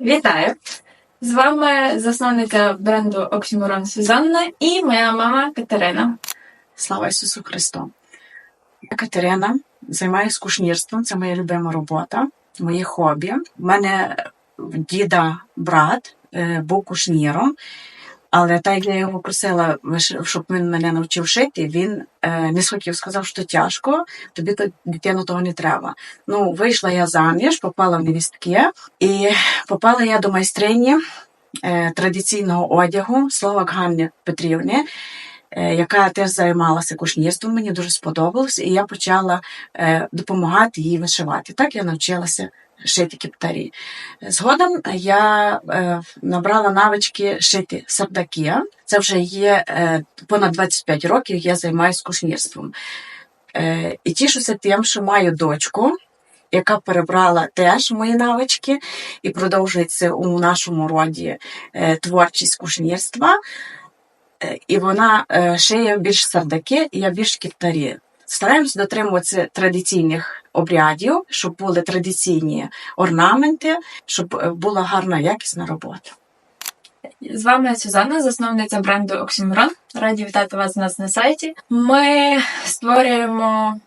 Вітаю! З вами засновниця бренду Оксіморон Сюзанна і моя мама Катерина. Слава Ісусу Христу! Я Катерина, займаюся кушнірством, це моя любима робота, моє хобі. У мене діда брат е, був кушніром, але так як я його просила, щоб він мене навчив шити, він е, не схотів, сказав, що тяжко, тобі то, дитину того не треба. Ну, вийшла я заміж, попала в невістки, і попала я до майстрині е, традиційного одягу Словак Ганни Петрівни е, яка теж займалася кушнірством, мені дуже сподобалось, і я почала е, допомагати їй вишивати. Так я навчилася шити кептарі. Згодом я е, набрала навички шити сардаки. Це вже є е, понад 25 років, я займаюся кушнірством. Е, і тішуся тим, що маю дочку. Яка перебрала теж мої навички і продовжується у нашому роді творчість кушнірства. І вона шиє більш сардаки, і я більш кіптарі. Стараємось дотримуватися традиційних обрядів, щоб були традиційні орнаменти, щоб е, була гарна якісна робота. З вами Сюзанна, засновниця бренду Oxymoron. Раді вітати вас у нас на сайті. Ми створюємо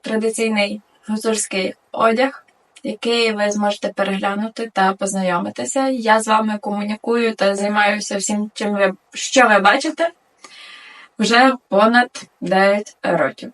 традиційний гуцульський одяг, який ви зможете переглянути та познайомитися. Я з вами комунікую та займаюся всім, чим ви що ви бачите вже понад 9 років.